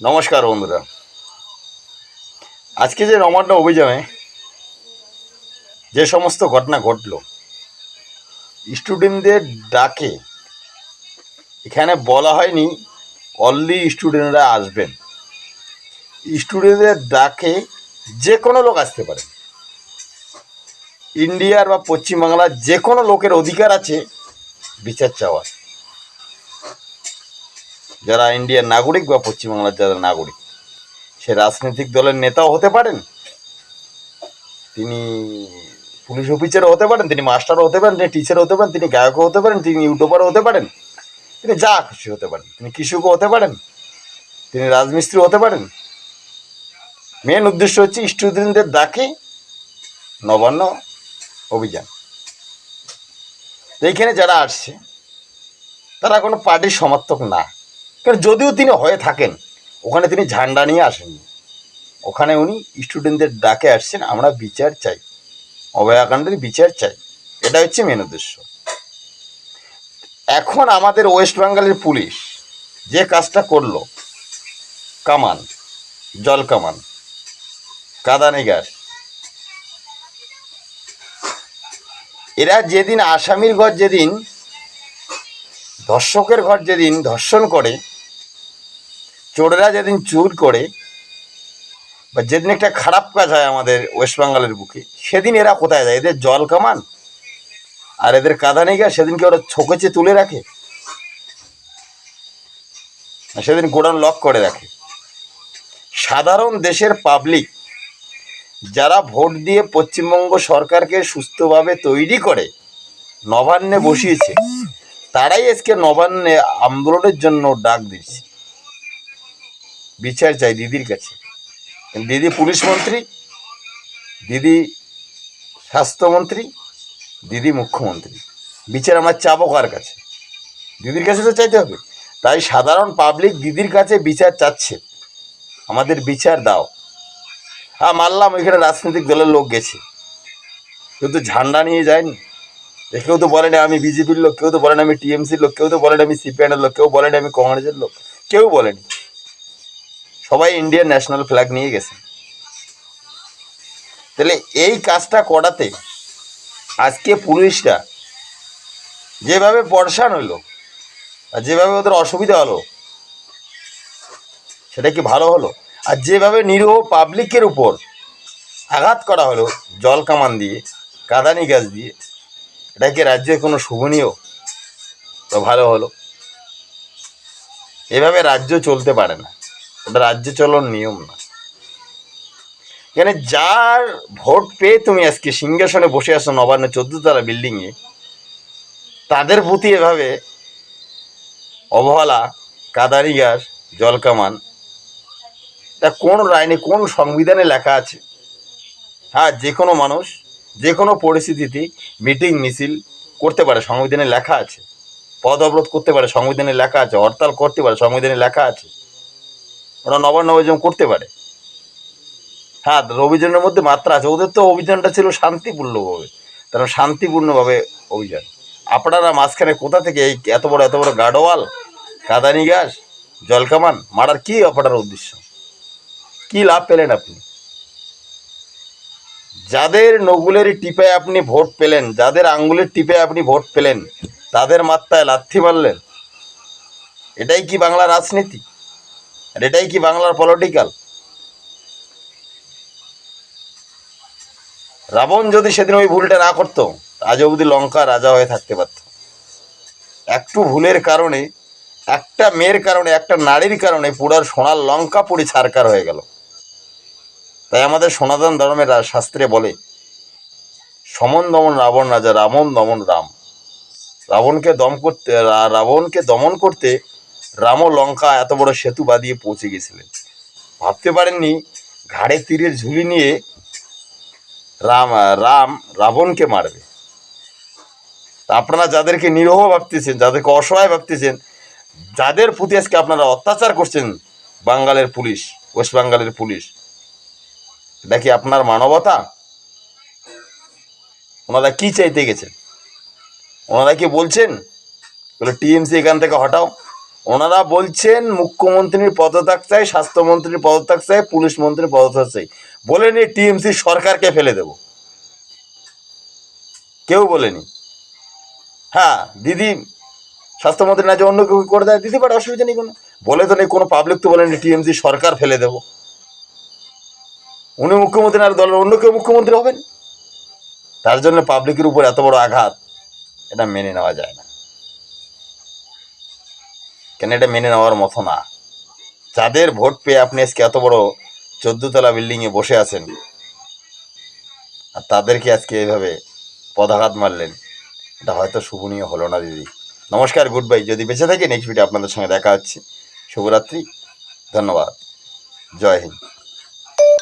নমস্কার বন্ধুরা। আজকে যে রমাড্ডা অভিযানে যে সমস্ত ঘটনা ঘটলো স্টুডেন্টদের ডাকে, এখানে বলা হয়নি অনলি স্টুডেন্টরা আসবেন। স্টুডেন্টদের ডাকে যে কোনো লোক আসতে পারে। ইন্ডিয়ার বা পশ্চিমবাংলার যে কোনো লোকের অধিকার আছে বিচার চাওয়ার। যারা ইন্ডিয়ার নাগরিক বা পশ্চিমবাংলার যারা নাগরিক, সে রাজনৈতিক দলের নেতাও হতে পারেন, তিনি পুলিশ অফিসারও হতে পারেন, তিনি মাস্টারও হতে পারেন, তিনি টিচারও হতে পারেন, তিনি গায়কও হতে পারেন, তিনি ইউটিউবারও হতে পারেন, তিনি যা খুশি হতে পারেন, তিনি কৃষকও হতে পারেন, তিনি রাজমিস্ত্রি হতে পারেন। মেন উদ্দেশ্য হচ্ছে স্টুডেন্টদের ডাকে নবান্ন অভিযান। এইখানে যারা আসছে, তারা কোনো পার্টির সমর্থক না। কারণ যদিও তিনি হয়ে থাকেন, ওখানে তিনি ঝান্ডা নিয়ে আসেননি। ওখানে উনি স্টুডেন্টদের ডাকে আসছেন, আমরা বিচার চাই। অভয়াকাণ্ডের বিচার চাই। এটা হচ্ছে মেন উদ্দেশ্য। এখন আমাদের ওয়েস্ট বেঙ্গলের পুলিশ যে কাজটা করল, কামান, জল কামান, কাদানি এরা যেদিন আসামির ঘর যেদিন, ধর্ষকের ঘর যেদিন ধর্ষণ করে চোরেরা যেদিন চুর করে বা যেদিন একটা খারাপ কাজ হয় আমাদের ওয়েস্ট বেঙ্গলের বুকে, সেদিন এরা কোথায় যায়? এদের জল কামান। আর এদের কাঁদানি গা সেদিনকে ওরা ছোকেছে তুলে রাখে। আর সেদিন গোডাউন লক করে রাখে। সাধারণ দেশের পাবলিক যারা ভোট দিয়ে পশ্চিমবঙ্গ সরকারকে সুস্থভাবে তৈরি করে, নবান্নে বসিয়েছে, তারাই আজকে নবান্নে আন্দোলনের জন্য ডাক দিচ্ছে বিচার চাই দিদির কাছে। দিদি পুলিশ মন্ত্রী, দিদি স্বাস্থ্যমন্ত্রী দিদি মুখ্যমন্ত্রী। বিচার আমার চাবো কার কাছে? দিদির কাছে তো চাইতে হবে। তাই সাধারণ পাবলিক দিদির কাছে বিচার চাচ্ছে। আমাদের বিচার দাও। হ্যাঁ মানলাম ওইখানে রাজনৈতিক দলের লোক গেছে। কেউ তো ঝান্ডা নিয়ে যায়নি। কেউ তো বলেনি আমি বিজেপির লোক, কেউ তো বলেনি আমি টিএমসির লোক, কেউ তো বলেনি আমি সিপিআইএর লোক, কেউ বলেনি আমি কংগ্রেসের লোক, কেউ বলেনি। সবাই ইন্ডিয়ান ন্যাশনাল ফ্ল্যাগ নিয়ে গেছে। তাহলে এই কাজটা করাতে আজকে পুলিশরা যেভাবে পরেশান হলো আর যেভাবে ওদের অসুবিধা হলো, সেটা কি ভালো হলো? আর যেভাবে নিরীহ পাবলিকের উপর আঘাত করা হলো, জল কামান দিয়ে, কাদানি গাছ দিয়ে, এটা কি রাজ্যের কোনো শুভনীয় তো ভালো হলো? এভাবে রাজ্য চলতে পারে না। ওটা রাজ্য চলন নিয়ম না। এখানে যার ভোট পেয়ে তুমি আজকে সিংহাসনে বসে আসো নবান্ন চোদ্দতলা বিল্ডিংয়ে তাদের প্রতি এভাবে অবহেলা কাদারি গাছ জলকামান তা কোন আইনে কোন সংবিধানে লেখা আছে? হ্যাঁ যে কোনো মানুষ, যে কোনো পরিস্থিতিতে মিটিং, মিছিল করতে পারে, সংবিধানে লেখা আছে। পদ অবরোধ করতে পারে, সংবিধানে লেখা আছে, হরতাল করতে পারে, সংবিধানে লেখা আছে। ওরা নবান্ন অভিযান করতে পারে। হ্যাঁ অভিযানের মধ্যে মাত্রা আছে। ওদের তো অভিযানটা ছিল শান্তিপূর্ণভাবে। তারা শান্তিপূর্ণভাবে অভিযান। আপনারা মাঝখানে কোথা থেকে এই এত বড় এত বড় গাডোয়াল কাদানি গাছ জলকামান মারার কি আপনার উদ্দেশ্য? কি লাভ পেলেন আপনি? যাদের নগুলের টিপে আপনি ভোট পেলেন, যাদের আঙ্গুলের টিপে আপনি ভোট পেলেন, তাদের মাত্রায় লাথি মারলেন। এটাই কি বাংলার রাজনীতি? আর এটাই কি বাংলার পলিটিক্যাল রাবণ যদি সেদিন ওই ভুলটা না করতো, আজ অবধি লঙ্কা রাজা হয়ে থাকতে পারত। একটু ভুলের কারণে, একটা মেয়ের কারণে, একটা নারীর কারণে পুরার সোনার লঙ্কা পুরি ছারকার হয়ে গেল। তাই আমাদের সনাতন ধর্মের শাস্ত্রে বলে, সমন দমন রাবণ রাজা, রামন দমন রাম। রাবণকে দম করতে রাবণকে দমন করতে রাম ও লঙ্কা এত বড় সেতু বাঁধিয়ে পৌঁছে গেছিলেন। ভাবতে পারেননি, ঘাড়ে তীরের ঝুলি নিয়ে রাম রাম রাবণকে মারবে। আপনারা যাদেরকে নিরহ ভাবতেছেন, যাদেরকে অসহায় ভাবতেছেন, যাদের প্রতি আজকে আপনারা অত্যাচার করছেন, বাঙ্গালের পুলিশ, ওয়েস্ট বেঙ্গলের পুলিশ, এটা কি আপনার মানবতা? ওনারা কি চাইতে গেছেন? ওনারা কি বলছেন? বলে, টিএমসি এখান থেকে হটাও। ওনারা বলছেন মুখ্যমন্ত্রীর পদত্যাগ চাই, স্বাস্থ্যমন্ত্রীর পদত্যাগ চাই, পুলিশ মন্ত্রীর পদত্যাগ চাই। বলেনি টিএমসি সরকারকে ফেলে দেব। কেউ বলেনি। হ্যাঁ দিদি, স্বাস্থ্যমন্ত্রী না যে অন্য কেউ করে দেয়? দিদি পারে অসুবিধা নেই কোনো। বলে তো নেই, কোনো পাবলিক তো বলেনি টিএমসি সরকার ফেলে দেব। উনি মুখ্যমন্ত্রী আর দলের অন্য কেউ মুখ্যমন্ত্রী হবেন? তার জন্য পাবলিকের উপর এত বড় আঘাত, এটা মেনে নেওয়া যায় না। কেন এটা মেনে নেওয়ার মতো না? যাদের ভোট পেয়ে আপনি আজকে এত বড় চোদ্দতলা বিল্ডিংয়ে বসে আছেন, আর তাদেরকে আজকে এইভাবে পদাঘাত মারলেন, এটা হয়তো শুভনীয় হলো না দিদি। নমস্কার গুড বাই যদি বেঁচে থাকি নেক্সট ভিডিও আপনাদের সঙ্গে দেখা হচ্ছে। শুভরাত্রি, ধন্যবাদ। জয় হিন্দ।